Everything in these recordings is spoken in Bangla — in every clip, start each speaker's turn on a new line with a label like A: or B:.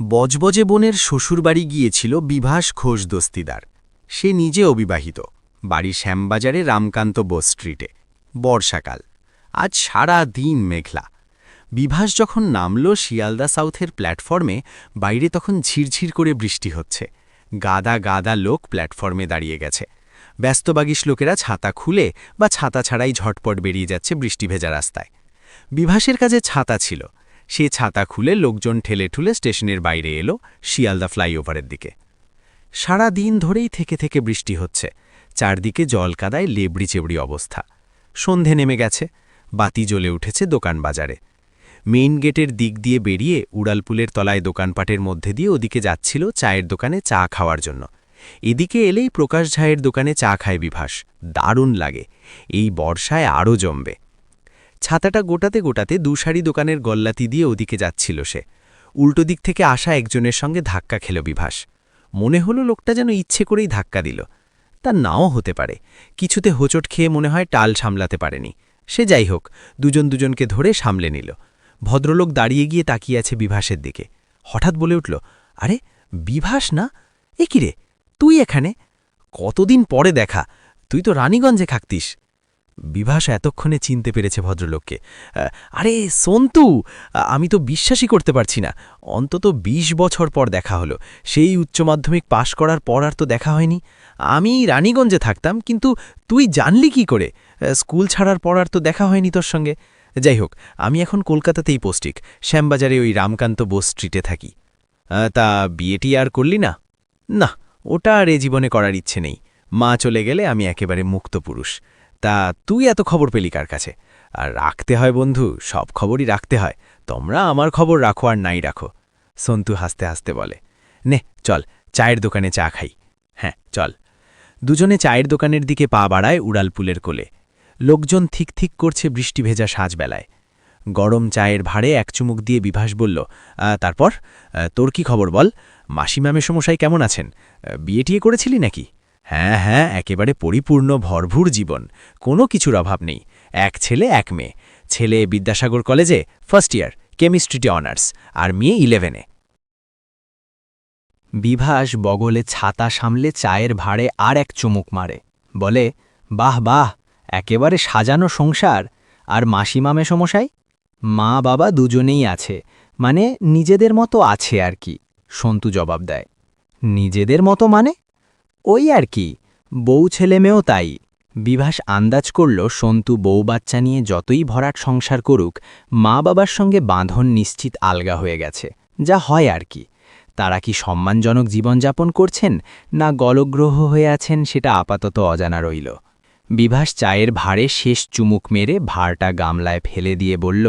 A: বজবজে বোনের শ্বশুরবাড়ি গিয়েছিল বিভাস ঘোষ দস্তিদার। সে নিজে অবিবাহিত। বাড়ি শ্যামবাজারে রামকান্ত বোস স্ট্রিটে বর্ষাকাল। আজ সারা দিন মেঘলা। বিভাস যখন নামল শিয়ালদা সাউথের প্ল্যাটফর্মে বাইরে তখন ঝিরঝির করে বৃষ্টি হচ্ছে। গাদা গাদা লোক প্ল্যাটফর্মে দাঁড়িয়ে গেছে। ব্যস্তবাগিস লোকেরা ছাতা খুলে বা ছাতা ছাড়াই ঝটপট বেরিয়ে যাচ্ছে বৃষ্টি ভেজা রাস্তায়। বিভাসের কাছে ছাতা ছিল। সে ছাতা খুলে লোকজন ঠেলে ঠুলে স্টেশনের বাইরে এলো শিয়ালদা ফ্লাইওভারের দিকে। সারা দিন ধরেই থেকে থেকে বৃষ্টি হচ্ছে। চারদিকে জলকাদায় লেবড়ি চেবড়ি অবস্থা। সন্ধে নেমে গেছে। বাতি জ্বলে উঠেছে দোকান বাজারে। মেইন গেটের দিক দিয়ে বেরিয়ে উড়ালপুলের তলায় দোকানপাটের মধ্যে দিয়ে ওদিকে যাচ্ছিল চায়ের দোকানে চা খাওয়ার জন্য। এদিকে এলেই প্রকাশ ঝায়ের দোকানে চা খায় বিভাস। দারুণ লাগে। এই বর্ষায় আরও জমবে। ছাতাটা গোটাতে গোটাতে দুশারি দোকানের গল্লাতি দিয়ে ওদিকে যাচ্ছিল সে। উল্টো দিক থেকে আসা একজনের সঙ্গে ধাক্কা খেল বিভাস। মনে হলো লোকটা যেন ইচ্ছে করেই ধাক্কা দিল। তা নাও হতে পারে। কিছুতে হোঁচট খেয়ে মনে হয় টাল সামলাতে পারেনি। সে যাই হোক, দুজন দুজনকে ধরে সামলে নিল। ভদ্রলোক দাঁড়িয়ে গিয়ে তাকিয়ে আছে বিভাসের দিকে। হঠাৎ বলে উঠল, আরে, বিভাস না? এ কিরে তুই এখানে? কতদিন পরে দেখা? তুই তো রানীগঞ্জে থাকতিস। বিভাস এতক্ষণে চিনতে পেরেছে ভদ্রলোককে। আরে, সন্তু! আমি তো বিশ্বাসই করতে পারছি না। অন্তত ২০ বছর পর দেখা হলো। সেই উচ্চ মাধ্যমিক পাশ করার পর আর তো দেখা হয়নি। আমি রানীগঞ্জে থাকতাম, কিন্তু তুই জানলি কি করে? স্কুল ছাড়ার পর আর তো দেখা হয়নি তোর সঙ্গে। যাই হোক, আমি এখন কলকাতাতেই পোস্টিক শ্যামবাজারে ওই রামকান্ত বোস স্ট্রিটে থাকি। তা বিয়েটি আর করলি না? না, ওটা আর এ জীবনে করার ইচ্ছে নেই। মা চলে গেলে আমি একেবারে মুক্ত পুরুষ। তা তুই এত খবর পেলি কার কাছে? আর রাখতে হয় বন্ধু, সব খবরই রাখতে হয়। তোমরা আমার খবর রাখো আর নাই রাখো। সন্তু হাসতে হাসতে বলে, নে, চল, চায়ের দোকানে চা খাই। হ্যাঁ চল। দুজনে চায়ের দোকানের দিকে পা বাড়ায় উড়ালপুলের কোলে। লোকজন থিক থিক করছে বৃষ্টি ভেজা সাজবেলায়। গরম চায়ের ভাড়ে এক চুমুক দিয়ে বিভাস বলল তারপর? তোর কি খবর বল? মাসিমামে সমস্যায় কেমন আছেন? বিয়ে টিয়ে করেছিলি নাকি? হ্যাঁ হ্যাঁ একেবারে পরিপূর্ণ, ভরভুর জীবন। কোনো কিছুর অভাব নেই। এক ছেলে, এক মেয়ে। ছেলে বিদ্যাসাগর কলেজে ফার্স্ট ইয়ার কেমিস্ট্রিতে অনার্স আর মেয়ে ইলেভেনে
B: বিভাস বগলে ছাতা সামলে চায়ের ভাড়ে আর এক চুমুক মারে। বলে, বাহ বাহ, একেবারে সাজানো সংসার। আর মাসিমামে সমস্যাই মা, বাবা দুজনেই আছে। মানে নিজেদের মতো আছে আর কি, সন্তু জবাব দেয়। নিজেদের মতো মানে? ওই আর কি। বউ ছেলেমেয়েও তাই। বিভাস আন্দাজ করল, সন্তু বউ বাচ্চা নিয়ে যতই ভরাট সংসার করুক, মা বাবার সঙ্গে বাঁধন নিশ্চিত আলগা হয়ে গেছে। যা হয় আর কি। তারা কি সম্মানজনক জীবনযাপন করছেন, না গলগ্রহ হয়ে আছেন সেটা আপাতত অজানা রইল। বিভাস চায়ের ভাড়ে শেষ চুমুক মেরে ভাড়টা গামলায় ফেলে দিয়ে বলল,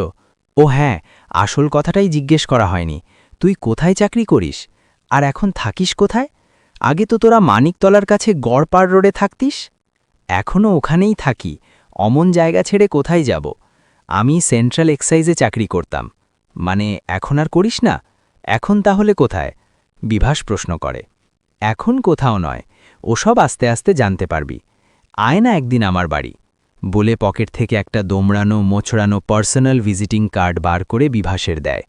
B: ও হ্যাঁ আসল কথাটাই জিজ্ঞেস করা হয়নি। তুই কোথায় চাকরি করিস? আর এখন থাকিস কোথায়? আগে তো তোরা মানিকতলার কাছে গড়পাড় রোডে থাকতিস? এখনও ওখানেই থাকি। অমন জায়গা ছেড়ে কোথায় যাব? আমি সেন্ট্রাল এক্সাইজে চাকরি করতাম। মানে এখন আর করিস না? এখন তাহলে কোথায়? বিভাস প্রশ্ন করে। এখন কোথাও নয়। ওসব আস্তে আস্তে জানতে পারবি। আয় না একদিন আমার বাড়ি। বলে পকেট থেকে একটা দোমড়ানো, মোছড়ানো পার্সোনাল ভিজিটিং কার্ড বার করে বিভাসের দেয়।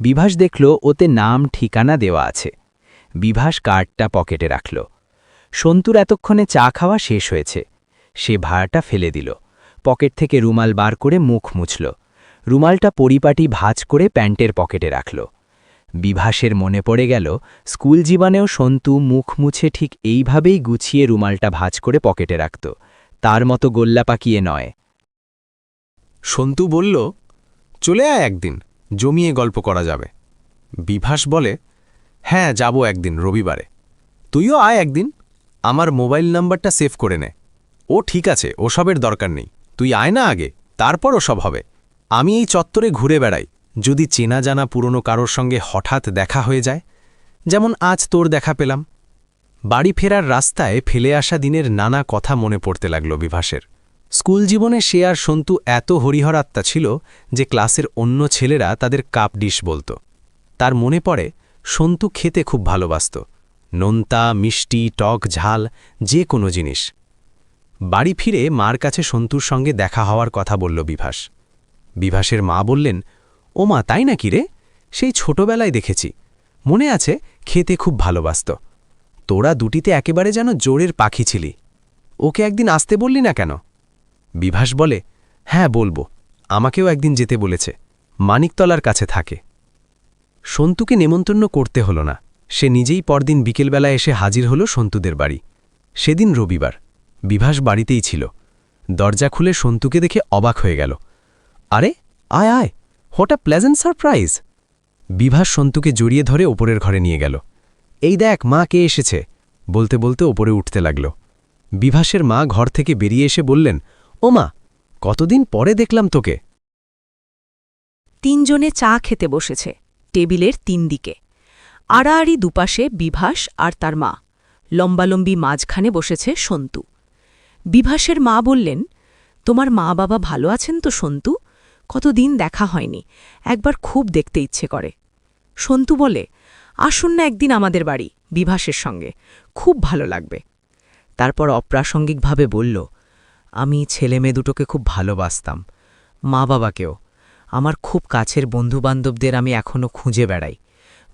B: বিভাস দেখল ওতে নাম, ঠিকানা দেওয়া আছে। বিভাস কার্ডটা পকেটে রাখল। সন্তুর এতক্ষণে চা খাওয়া শেষ হয়েছে। সে ভাড়াটা ফেলে দিল। পকেট থেকে রুমাল বার করে মুখ মুছল। রুমালটা পরিপাটি ভাঁজ করে প্যান্টের পকেটে রাখল। বিভাসের মনে পড়ে গেল, স্কুল জীবনেও সন্তু মুখ মুছে ঠিক এইভাবেই গুছিয়ে রুমালটা ভাঁজ করে পকেটে রাখত। তার মতো গোল্লা পাকিয়ে নয়।
A: সন্তু বলল, চলে আয় একদিন, জমিয়ে গল্প করা যাবে। বিভাস বলে হ্যাঁ যাব একদিন, রবিবারে। তুইও আয় একদিন। আমার মোবাইল নাম্বারটা সেভ করে নে। ও ঠিক আছে, ওসবের দরকার নেই। তুই আয় না আগে, তারপর ওসব হবে। আমি এই চত্বরে ঘুরে বেড়াই। যদি চেনা জানা পুরনো কারোর সঙ্গে হঠাৎ দেখা হয়ে যায়, যেমন আজ তোর দেখা পেলাম। বাড়ি ফেরার রাস্তায় ফেলে আসা দিনের নানা কথা মনে পড়তে লাগল বিভাসের। স্কুল জীবনে সে আর সন্তু এত হরিহরাত্মা ছিল যে ক্লাসের অন্য ছেলেরা তাদের কাপ ডিশ বলত। তার মনে পড়ে সন্তু খেতে খুব ভালোবাসত। নোনতা, মিষ্টি, টক, ঝাল, যে কোনো জিনিস। বাড়ি ফিরে মার কাছে সন্তুর সঙ্গে দেখা হওয়ার কথা বলল বিভাস। বিভাসের মা বললেন ও মা তাই নাকি রে? সেই ছোটবেলায় দেখেছি। মনে আছে, খেতে খুব ভালোবাসত। তোরা দুটিতে একেবারে যেন জোরের পাখি ছিলি। ওকে একদিন আসতে বললি না কেন? বিভাস বলে হ্যাঁ বলব। আমাকেও একদিন যেতে বলেছে। মানিকতলার কাছে থাকে। সন্তুকে নেমন্তন্ন করতে হলো না। সে নিজেই পরদিন বিকেলবেলা এসে হাজির হলো সন্তুদের বাড়ি। সেদিন রবিবার। বিভাস বাড়িতেই ছিল। দরজা খুলে সন্তুকে দেখে অবাক হয়ে গেল। আরে, আয় আয়, what a pleasant surprise! Bibhas সন্তুকে জড়িয়ে ধরে ওপরের ঘরে নিয়ে গেল। এই দেখ, মা কে এসেছে? বলতে বলতে ওপরে উঠতে লাগল। বিভাসের মা ঘর থেকে বেরিয়ে এসে বললেন, ও মা, কতদিন পরে দেখলাম তোকে।
C: তিনজনে চা খেতে বসেছে। টেবিলের দিকে আড়াআড়ি দুপাশে বিভাস আর তার মা। লম্বালম্বি মাঝখানে বসেছে সন্তু। বিভাসের মা বললেন, তোমার মা বাবা ভালো আছেন তো, সন্তু? কতদিন দেখা হয়নি। একবার খুব দেখতে ইচ্ছে করে। সন্তু বলে, আসুন না একদিন আমাদের বাড়ি, বিভাসের সঙ্গে। খুব ভালো লাগবে। তারপর অপ্রাসঙ্গিকভাবে বলল, আমি ছেলে মেয়ে দুটোকে খুব ভালোবাসতাম মা বাবাকেও আমার খুব কাছের বন্ধুবান্ধবদের আমি এখনও খুঁজে বেড়াই।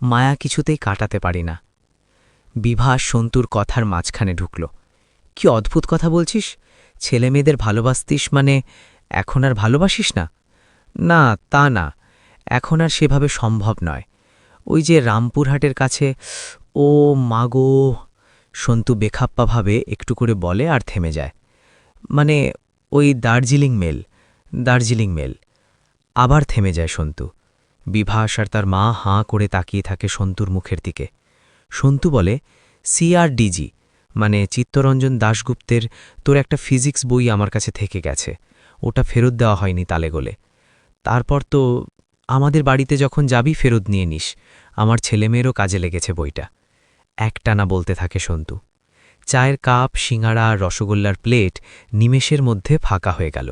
C: মায়া কিছুতেই কাটাতে পারি না। বিভা সন্তুর কথার মাঝখানে ঢুকল। কি অদ্ভুত কথা বলছিস? ছেলে মেয়েদের ভালোবাসতিস মানে এখন আর ভালোবাসিস না? না, তা না। এখন আর সেভাবে সম্ভব নয়। ওই যে রামপুরহাটের কাছে, ও মাগো সন্তু বেখাপ্পাভাবে একটু করে বলে আর থেমে যায়। মানে ওই দার্জিলিং মেল দার্জিলিং মেল। আবার থেমে যায় সন্তু। বিভাস আর তার মা হাঁ করে তাকিয়ে থাকে সন্তুর মুখের দিকে। সন্তু বলে, সিআরডিজি মানে চিত্তরঞ্জন দাশগুপ্তের তোর একটা ফিজিক্স বই আমার কাছে থেকে গেছে। ওটা ফেরত দেওয়া হয়নি তালেগোলে তারপর তো আমাদের বাড়িতে যখন যাবি ফেরত নিয়ে নিস। আমার ছেলেমেয়েরও কাজে লেগেছে বইটা। একটানা বলতে থাকে সন্তু। চায়ের কাপ, সিঙাড়া রসগোল্লার প্লেট নিমেষের মধ্যে ফাঁকা হয়ে গেল।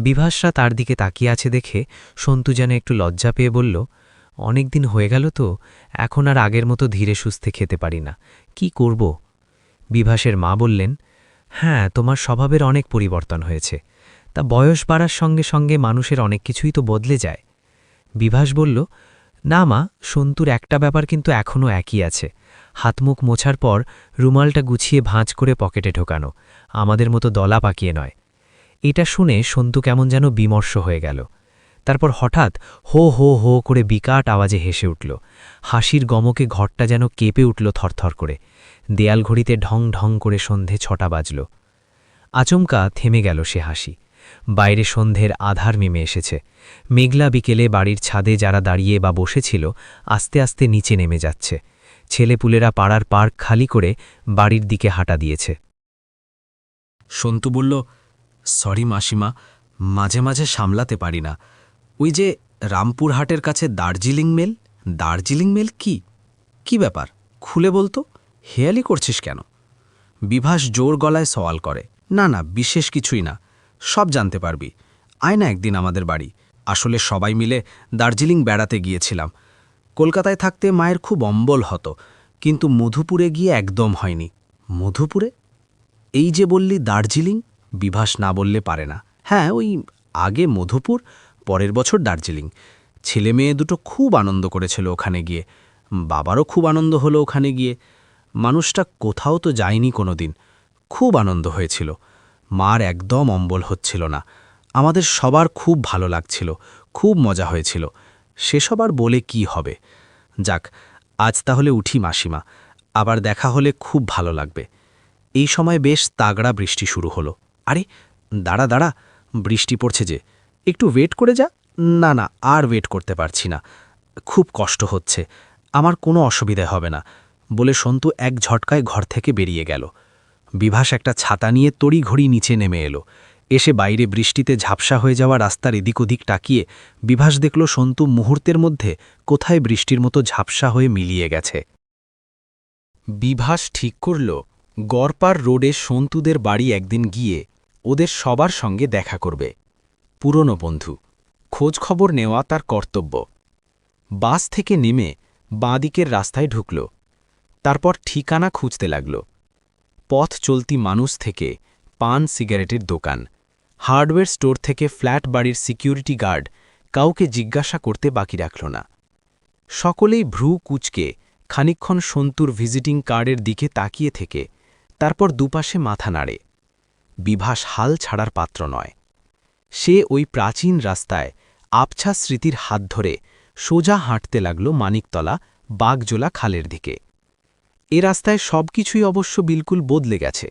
C: বিভাসরা তার দিকে তাকিয়ে আছে দেখে সন্তু যেন একটু লজ্জা পেয়ে বলল, অনেক দিন হয়ে গেল তো, এখন আর আগের মতো ধীরে সুস্থে খেতে পারি না। কি করব? বিভাসের মা বললেন হ্যাঁ তোমার স্বভাবের অনেক পরিবর্তন হয়েছে। তা বয়স বাড়ার সঙ্গে সঙ্গে মানুষের অনেক কিছুই তো বদলে যায়। বিভাস বলল, না মা, সন্তুর একটা ব্যাপার কিন্তু এখনও একই আছে। হাতমুখ মোছার পর রুমালটা গুছিয়ে ভাঁজ করে পকেটে ঢোকানো। আমাদের মতো দলা পাকিয়ে নয়। এটা শুনে সন্তু কেমন যেন বিমর্ষ হয়ে গেল। তারপর হঠাৎ হো হো হো করে বিকাট আওয়াজে হেসে উঠল। হাসির গমকে ঘরটা যেন কেঁপে উঠল থরথর করে। দেয়াল ঘড়িতে ঢং ঢং করে সন্ধে ছটা বাজল। আচমকা থেমে গেল সে হাসি। বাইরে সন্ধের আধার নেমে এসেছে। মেঘলা বিকেলে বাড়ির ছাদে যারা দাঁড়িয়ে বা বসেছিল, আস্তে আস্তে নিচে নেমে যাচ্ছে। ছেলেপুলেরা পাড়ার পার্ক খালি করে বাড়ির দিকে হাঁটা দিয়েছে।
A: সন্তু বলল সরি মাসিমা, মাঝে মাঝে সামলাতে পারি না। ওই যে রামপুরহাটের কাছে দার্জিলিং মেল দার্জিলিং মেল কি? কি ব্যাপার? খুলে বলতো? হেয়ালি করছিস কেন? বিভাস জোর গলায় সওয়াল করে। না না, বিশেষ কিছুই না। সব জানতে পারবি। আয় না একদিন আমাদের বাড়ি। আসলে সবাই মিলে দার্জিলিং বেড়াতে গিয়েছিলাম। কলকাতায় থাকতে মায়ের খুব অম্বল হতো, কিন্তু মধুপুরে গিয়ে একদম হয়নি। মধুপুরে? এই যে বললি দার্জিলিং বিভাস না বললে পারে না। হ্যাঁ ওই আগে মধুপুর, পরের বছর দার্জিলিং। ছেলে মেয়ে দুটো খুব আনন্দ করেছিল ওখানে গিয়ে। বাবারও খুব আনন্দ হলো ওখানে গিয়ে। মানুষটা কোথাও তো যায়নি কোনো দিন খুব আনন্দ হয়েছিল। মার একদম অম্বল হচ্ছিল না। আমাদের সবার খুব ভালো লাগছিল। খুব মজা হয়েছিল। সেসব আর বলে কি হবে? যাক, আজ তাহলে উঠি মাসিমা। আবার দেখা হলে খুব ভালো লাগবে। এই সময় বেশ তাগড়া বৃষ্টি শুরু হলো। আরে, দাঁড়া দাঁড়া, বৃষ্টি পড়ছে যে। একটু ওয়েট করে যা। না না, আর ওয়েট করতে পারছি না। খুব কষ্ট হচ্ছে। আমার কোনো অসুবিধা হবে না। বলে সন্তু এক ঝটকায় ঘর থেকে বেরিয়ে গেল। বিভাস একটা ছাতা নিয়ে তড়িঘড়ি নিচে নেমে এলো। এসে বাইরে বৃষ্টিতে ঝাপসা হয়ে যাওয়া রাস্তার এদিক ওদিক টাকিয়ে বিভাস দেখল সন্তু মুহূর্তের মধ্যে কোথায় বৃষ্টির মতো ঝাপসা হয়ে মিলিয়ে গেছে। বিভাস ঠিক করল গড়পার রোডে সন্তুদের বাড়ি একদিন গিয়ে ওদের সবার সঙ্গে দেখা করবে। পুরনো বন্ধু। খোঁজ খবর নেওয়া তার কর্তব্য। বাস থেকে নেমে বাঁদিকের রাস্তায় ঢুকল। তারপর ঠিকানা খুঁজতে লাগল। পথ চলতি মানুষ থেকে পান সিগারেটের দোকান। হার্ডওয়্যার স্টোর থেকে ফ্ল্যাট বাড়ির সিকিউরিটি গার্ড কাউকে জিজ্ঞাসা করতে বাকি রাখল না। সকলেই ভ্রু কুচকে খানিকক্ষণ সন্তুর ভিজিটিং কার্ডের দিকে তাকিয়ে থেকে তারপর দুপাশে মাথা নাড়ে। বিভাস হাল ছাড়ার পাত্র নয়। সে ওই প্রাচীন রাস্তায় আবছা স্মৃতির হাত ধরে সোজা হাঁটতে লাগল মানিকতলা বাগজোলা খালের দিকে। এ রাস্তায় সবকিছুই অবশ্য বিলকুল বদলে গেছে।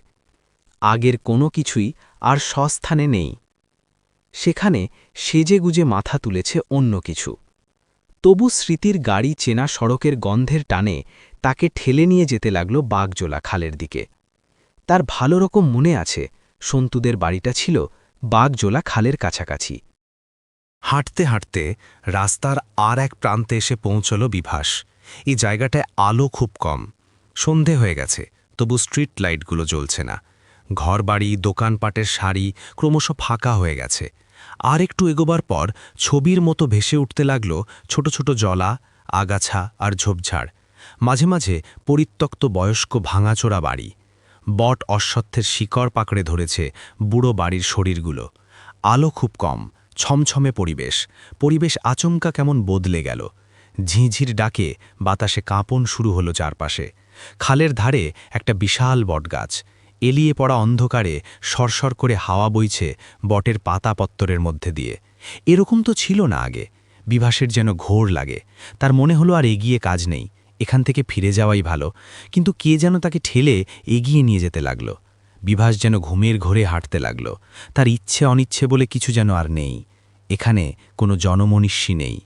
A: আগের কোনো কিছুই আর সস্থানে নেই। সেখানে সেজেগুজে মাথা তুলেছে অন্য কিছু। তবু স্মৃতির গাড়ি চেনা সড়কের গন্ধের টানে তাকে ঠেলে নিয়ে যেতে লাগল বাগজোলা খালের দিকে। তার ভালো রকম মনে আছে সন্তুদের বাড়িটা ছিল বাগজোলা খালের কাছাকাছি।
D: হাঁটতে হাঁটতে রাস্তার আর এক প্রান্তে এসে পৌঁছল বিভাস। এই জায়গাটায় আলো খুব কম। সন্ধে হয়ে গেছে, তবু স্ট্রিট লাইটগুলো জ্বলছে না। ঘরবাড়ি, দোকানপাটের শাড়ি ক্রমশ ফাঁকা হয়ে গেছে। আর একটু এগোবার পর ছবির মতো ভেসে উঠতে লাগল ছোট ছোট জলা, আগাছা আর ঝোপঝাড়। মাঝে মাঝে পরিত্যক্ত বয়স্ক ভাঙাচোরা বাড়ি। বট অশ্বত্থের শিকড় পাকড়ে ধরেছে বুড়ো বাড়ির শরীরগুলো। আলো খুব কম, ছমছমে পরিবেশ। পরিবেশ আচমকা কেমন বদলে গেল। ঝিঁঝির ডাকে বাতাসে কাঁপন শুরু হলো চারপাশে। খালের ধারে একটা বিশাল বটগাছ। এলিয়ে পড়া অন্ধকারে সরসর করে হাওয়া বইছে বটের পাতাপত্তরের মধ্যে দিয়ে। এরকম তো ছিল না আগে। বিভাসের যেন ঘোর লাগে। তার মনে হলো আর এগিয়ে কাজ নেই। এখান থেকে ফিরে যাওয়াই ভালো। কিন্তু কে যেন তাকে ঠেলে এগিয়ে নিয়ে যেতে লাগল। বিভাস যেন ঘুমের ঘোরে হাঁটতে লাগল। তার ইচ্ছে অনিচ্ছে বলে কিছু যেন আর নেই। এখানে কোনো জনমনীষী নেই।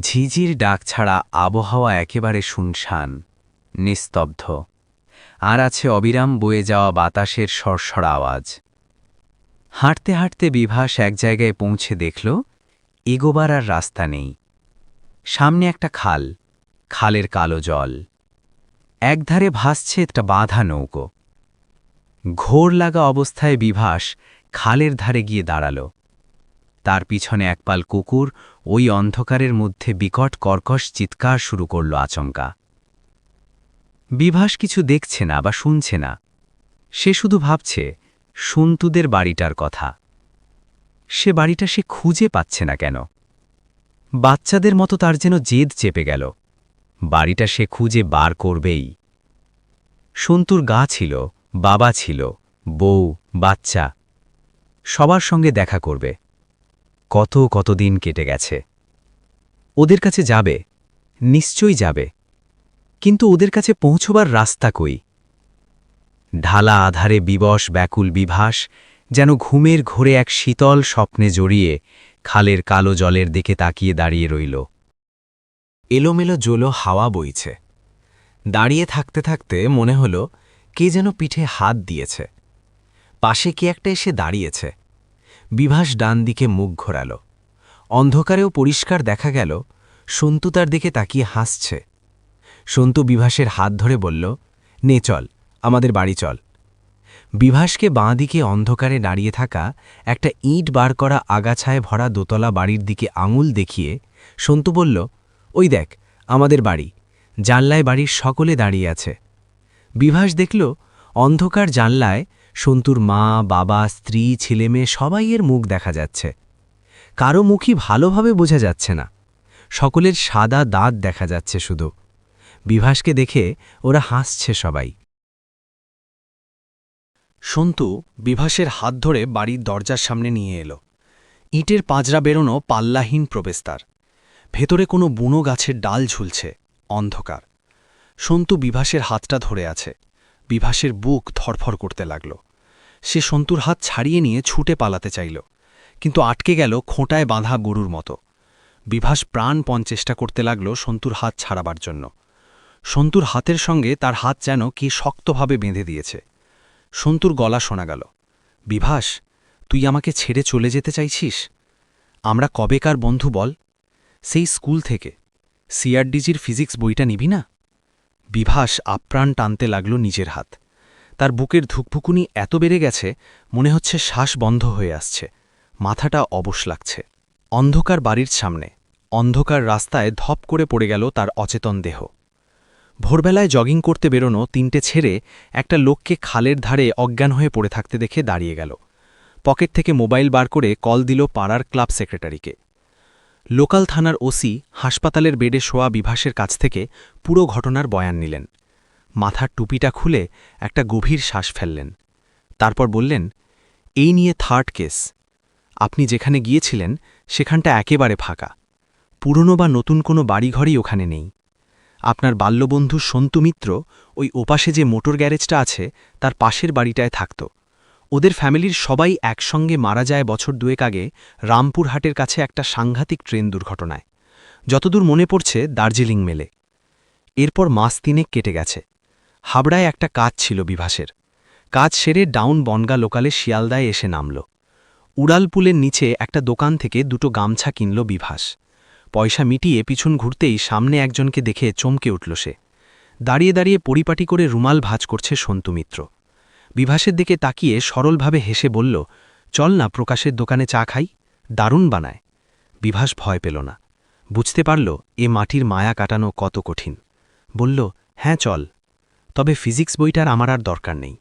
A: ঝিঝির ডাক ছাড়া আবহাওয়া একেবারে শুনশান, নিস্তব্ধ। আর আছে অবিরাম বয়ে যাওয়া বাতাসের সরসর আওয়াজ। হাঁটতে হাঁটতে বিভাস এক জায়গায় পৌঁছে দেখল, এগোবার আর রাস্তা নেই। সামনে একটা খাল খালের কালো জল। একধারে ভাসছে একটা বাঁধা নৌকো। ঘোর লাগা অবস্থায় বিভাস খালের ধারে গিয়ে দাঁড়াল। তার পিছনে একপাল কুকুর ওই অন্ধকারের মধ্যে বিকট কর্কশ চিৎকার শুরু করল আচমকা। বিভাস কিছু দেখছে না বা শুনছে না। সে শুধু ভাবছে, সন্তুদের বাড়িটার কথা। সে বাড়িটা সে খুঁজে পাচ্ছে না কেন? বাচ্চাদের মতো তার যেন জেদ চেপে গেল। বাড়িটা সে খুঁজে বার করবেই। সন্তুর গা ছিল, বাবা ছিল, বউ, বাচ্চা। সবার সঙ্গে দেখা করবে। কত কতদিন কেটে গেছে। ওদের কাছে যাবে, নিশ্চয়ই যাবে। কিন্তু ওদের কাছে পৌঁছবার রাস্তা কই? ঢালা আধারে বিবশ ব্যাকুল বিভাস, যেন ঘুমের ঘোরে এক শীতল স্বপ্নে জড়িয়ে, খালের কালো জলের দিকে তাকিয়ে দাঁড়িয়ে রইল। এলোমেলো জোলো হাওয়া বইছে। দাঁড়িয়ে থাকতে থাকতে মনে হল, কে যেন পিঠে হাত দিয়েছে। পাশে কি একটা এসে দাঁড়িয়েছে। বিভাস ডান দিকে মুখ ঘোরাল। অন্ধকারেও পরিষ্কার দেখা গেল, সন্তু তার দিকে তাকিয়ে হাসছে। সন্তু বিভাসের হাত ধরে বলল, নে চল, আমাদের বাড়ি চল। বিভাসকে বাঁ দিকে অন্ধকারে দাঁড়িয়ে থাকা একটা ইট বার করা আগাছায় ভরা দোতলা বাড়ির দিকে আঙুল দেখিয়ে সন্তু বলল ওই দেখ, আমাদের বাড়ি। জানলায় বাড়ির সকলে দাঁড়িয়ে আছে। বিভাস দেখল, অন্ধকার জানলায় সন্তুর মা, বাবা, স্ত্রী, ছেলেমেয়ে সবাই এর মুখ দেখা যাচ্ছে। কারও মুখই ভালোভাবে বোঝা যাচ্ছে না। সকলের সাদা দাঁত দেখা যাচ্ছে শুধু। বিভাসকে দেখে ওরা হাসছে সবাই। সন্তু বিভাসের হাত ধরে বাড়ির দরজার সামনে নিয়ে এলো। ইটের পাঁজরা বেরোনো পাল্লাহীন প্রবেশতার ভেতরে কোনো বুনো গাছের ডাল ঝুলছে, অন্ধকার। সন্তু বিভাসের হাতটা ধরে আছে। বিভাসের বুক ধরফর করতে লাগল। সে সন্তুর হাত ছাড়িয়ে নিয়ে ছুটে পালাতে চাইল, কিন্তু আটকে গেল খোঁটায় বাঁধা গরুর মতো। বিভাস প্রাণপণ চেষ্টা করতে লাগল সন্তুর হাত ছাড়াবার জন্য। সন্তুর হাতের সঙ্গে তার হাত যেন কি শক্তভাবে বেঁধে দিয়েছে। সন্তুর গলা শোনা গেল, বিভাস, তুই আমাকে ছেড়ে চলে যেতে চাইছিস? আমরা কবেকার বন্ধু বল সেই স্কুল থেকে। সিআরডিজির ফিজিক্স বইটা নিবি না? বিভাস আপ্রাণ টানতে লাগল নিজের হাত। তার বুকের ধুকভুকুনি এত বেড়ে গেছে, মনে হচ্ছে শ্বাস বন্ধ হয়ে আসছে। মাথাটা অবশ লাগছে। অন্ধকার বাড়ির সামনে, অন্ধকার রাস্তায় ধপ করে পড়ে গেল তার অচেতন দেহ। ভোরবেলায় জগিং করতে বেরোনো তিনটে ছেড়ে একটা লোককে খালের ধারে অজ্ঞান হয়ে পড়ে থাকতে দেখে দাঁড়িয়ে গেল। পকেট থেকে মোবাইল বার করে কল দিল পাড়ার ক্লাব সেক্রেটারিকে। লোকাল থানার ওসি হাসপাতালের বেডে শোয়া বিভাসের কাছ থেকে পুরো ঘটনার বয়ান নিলেন। মাথার টুপিটা খুলে একটা গভীর শ্বাস ফেললেন। তারপর বললেন, এই নিয়ে থার্ড কেস। আপনি যেখানে গিয়েছিলেন, সেখানটা একেবারে ফাঁকা। পুরনো বা নতুন কোনো বাড়িঘরই ওখানে নেই। আপনার বাল্যবন্ধু সন্তু মিত্র ওই ওপাশে যে মোটর গ্যারেজটা আছে, তার পাশের বাড়িটায় থাকত। ওদের ফ্যামিলির সবাই একসঙ্গে মারা যায় বছর দুয়েক আগে রামপুরহাটের কাছে একটা সাংঘাতিক ট্রেন দুর্ঘটনায়। যতদূর মনে পড়ছে, দার্জিলিং মেলে। এরপর মাস তিনেক কেটে গেছে। হাবড়ায় একটা কাজ ছিল বিভাসের। কাজ সেরে ডাউন বনগা লোকালে শিয়ালদায় এসে নামল। উড়ালপুলের নিচে একটা দোকান থেকে দুটো গামছা কিনল বিভাস। পয়সা মিটিয়ে পিছন ঘুরতেই সামনে একজনকে দেখে চমকে উঠল সে। দাঁড়িয়ে দাঁড়িয়ে পরিপাটি করে রুমাল ভাজ করছে সন্তু মিত্র। বিভাসের দিকে তাকিয়ে সরলভাবে হেসে বলল, চল না প্রকাশের দোকানে চা খাই, দারুণ বানায়। বিভাস ভয় পেল না। বুঝতে পারল, এ মাটির মায়া কাটানো কত কঠিন। বলল হ্যাঁ চল। তবে ফিজিক্স বইটার আমার আর দরকার নেই।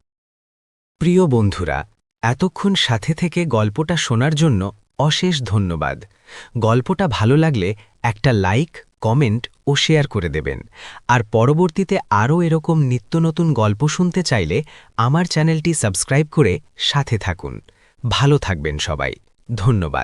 E: প্রিয় বন্ধুরা, এতক্ষণ সাথে থেকে গল্পটা শোনার জন্য অশেষ ধন্যবাদ। গল্পটা ভালো লাগলে একটা লাইক, কমেন্ট ও শেয়ার করে দেবেন। আর পরবর্তীতে আরও এরকম নিত্য নতুন গল্প শুনতে চাইলে আমার চ্যানেলটি সাবস্ক্রাইব করে সাথে থাকুন। ভালো থাকবেন সবাই। ধন্যবাদ।